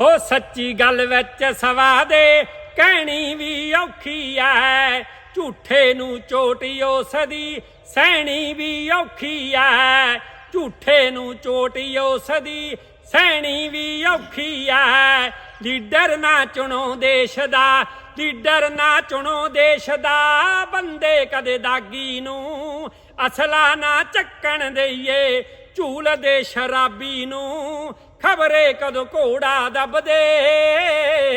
ਹੋ ਸੱਚੀ ਗੱਲ ਵਿੱਚ ਸਵਾ ਦੇ, ਕਹਿਣੀ ਵੀ ਔਖੀ ਐ। ਝੂਠੇ ਨੂੰ ਚੋਟੀ ਉਸ ਦੀ ਸਹਿਣੀ ਵੀ ਔਖੀ ਐ। ਝੂਠੇ ਨੂੰ ਚੋਟੀ ਉਸ ਦੀ ਸਹਿਣੀ ਵੀ ਔਖੀ ਐ। ਲੀਡਰ ਨਾ ਚੁਣੋ ਦੇਸ਼ ਦਾ, ਲੀਡਰ ਨਾ ਚੁਣੋ ਦੇਸ਼ ਦਾ। ਬੰਦੇ ਕਦੇ ਦਾਗੀ ਨੂੰ ਅਸਲਾ ਨਾ ਚੱਕਣ ਦੇਈਏ, ਝੂਲ ਦੇ ਸ਼ਰਾਬੀ ਨੂੰ ਖਬਰੇ ਕਦੋਂ ਘੋੜਾ ਦੱਬਦੇ?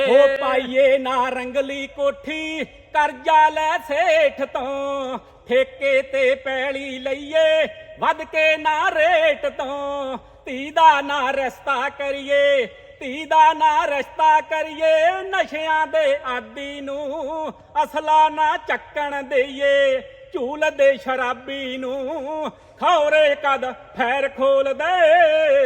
ਹੋ ਪਾਈਏ ਨਾ ਰੰਗਲੀ ਕੋਠੀ, ਕਰਜ਼ਾ ਲੈ ਸੇਠ ਤੋਂ। ਠੇਕੇ ਤੇ ਪੈਲੀ ਲਈਏ, ਵੱਧ ਕੇ ਨਾ ਰੇਟ ਤੋਂ। ਧੀ ਦਾ ਨਾ ਰਸਤਾ ਕਰੀਏ, ਧੀ ਦਾ ਨਾ ਰਸਤਾ ਕਰੀਏ, ਨਸ਼ਿਆਂ ਦੇ ਆਦੀ ਨੂੰ ਅਸਲਾ ਨਾ ਚੱਕਣ ਦੇਈਏ। ਝੂਲ ਦੇ ਸ਼ਰਾਬੀ ਨੂੰ ਖੌਰੇ ਕਦ ਫੈਰ ਖੋਲ ਦੇ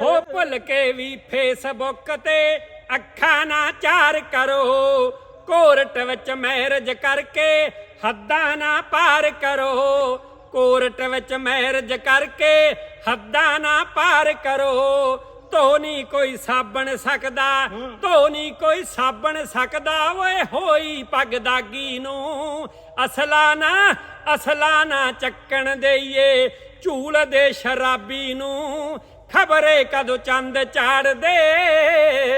ਹੋ ਭੁੱਲ ਕੇ ਵੀ ਫੇਸਬੁੱਕ ਤੇ ਅੱਖਾਂ ਨਾ ਚਾਰ ਕਰੋ। ਕੋਰਟ ਵਿੱਚ ਮੈਰਿਜ ਕਰਕੇ ਹੱਦਾਂ ਨਾ ਪਾਰ ਕਰੋ। ਕੋਰਟ ਵਿੱਚ ਮੈਰਿਜ ਕਰਕੇ ਹੱਦਾਂ ਨਾ ਪਾਰ ਕਰੋ। ਧੋ ਨਹੀਂ ਕੋਈ ਸਾਬਣ ਸਕਦਾ, ਧੋ ਨਹੀਂ ਕੋਈ ਸਾਬਣ ਸਕਦਾ, ਓਏ ਹੋਈ ਪੱਗ ਦਾਗੀ ਨੂੰ। ਅਸਲਾ ਨਾ ਅਸਲਾ ਨਾ ਚੱਕਣ ਦੇਈਏ, ਝੂਲ ਦੇ ਸ਼ਰਾਬੀ ਨੂੰ। ਖਬਰੇ ਕਦੋਂ ਚੰਦ ਚਾੜਦੇ?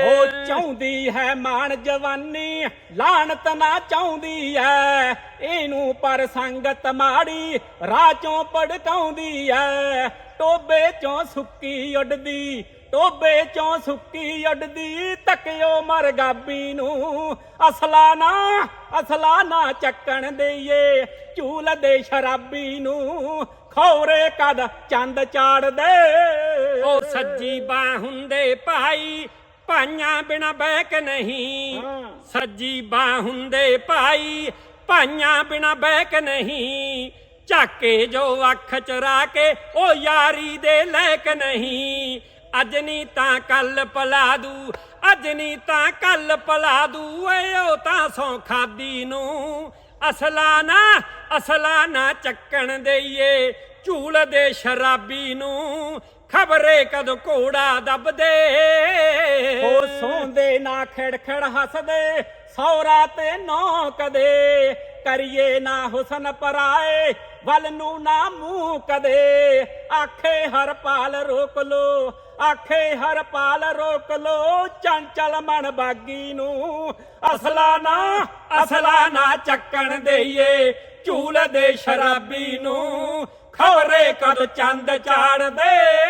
ਉਹ ਚਾਹੁੰਦੀ ਹੈ ਮਾਣ ਜਵਾਨੀ ਲਾਣਤ ਨਾ ਚਾਹੁੰਦੀ ਐ। ਇਹਨੂੰ ਪਰ ਸੰਗਤ ਮਾੜੀ, ਰਾਹ ਚੋਂ ਭੜਕਾਉਂਦੀ ਐ। ਟੋਬੇ ਚੋਂ ਸੁੱਕੀ ਉੱਡਦੀ, ਟੋਬੇ ਚੋਂ ਸੁੱਕੀ ਉੱਡਦੀ, ਤੱਕਿਓ ਮਰ ਗਾਬੀ ਨੂੰ। ਅਸਲਾ ਨਾ ਅਸਲਾ ਨਾ ਚੱਕਣ ਦੇਈਏ ਝੂਲ ਦੇ ਸ਼ਰਾਬੀ ਨੂੰ। ਖੌਰੇ ਕਦ ਚੰਦ ਚਾੜਦੇ? ਉਹ ਸੱਜੀ ਬਾਹ ਹੁੰਦੇ ਭਾਈ ਭਾਈਆਂ ਬਿਨਾ ਬੈਕ ਨਹੀਂ। ਸੱਜੀ ਬਾਹ ਹੁੰਦੇ ਭਾਈ ਭਾਈਆਂ ਬਿਨਾ ਬੈਕ ਨਹੀਂ। ਝਾਕੇ ਜੋ ਅੱਖ ਚਰਾ ਕੇ ਉਹ ਯਾਰੀ ਦੇ ਲੈਕ ਨਹੀਂ। ਅੱਜ ਨਹੀਂ ਤਾਂ ਕੱਲ ਪਲਾ ਦੂ ਅੱਜ ਨਹੀਂ ਤਾਂ ਕੱਲ ਪਲਾ ਦੂ ਏ ਉਹ ਤਾਂ ਸੌ ਖਾਦੀ ਨੂੰ ਅਸਲਾ ਨਾ ਅਸਲਾ ਨਾ ਚੱਕਣ ਦੇਈਏ ਝੂਲ ਦੇ ਸ਼ਰਾਬੀ ਨੂੰ। ਖਬਰੇ ਕਦੋਂ ਘੋੜਾ ਦੱਬਦੇ? ਹੋ ਸੌਂਦੇ ਨਾ ਖੜਖੜ ਹੱਸਦੇ ਸੌਰਾ ਤੇ ਨੌ ਕਦੇ ਕਰੀਏ ਨਾ ਹੁਸਨ ਪਰਾਏ, ਵੱਲ ਨੂੰ ਨਾ ਮੂੰਹ ਕਦੇ ਆਖੇ ਹਰ ਪਾਲ ਰੋਕ ਲੋ, ਆਖੇ ਹਰ ਪਾਲ ਰੋਕ ਲੋ, ਚੰਚਲ ਮਨ ਬਾਗੀ ਨੂੰ। ਅਸਲਾ ਨਾ ਅਸਲਾ ਨਾ ਚੱਕਣ ਦੇਈਏ, ਝੂਲ ਦੇ ਸ਼ਰਾਬੀ ਨੂੰ। ਖੋਰੇ ਕਦ ਚੰਦ ਚਾੜਦੇ?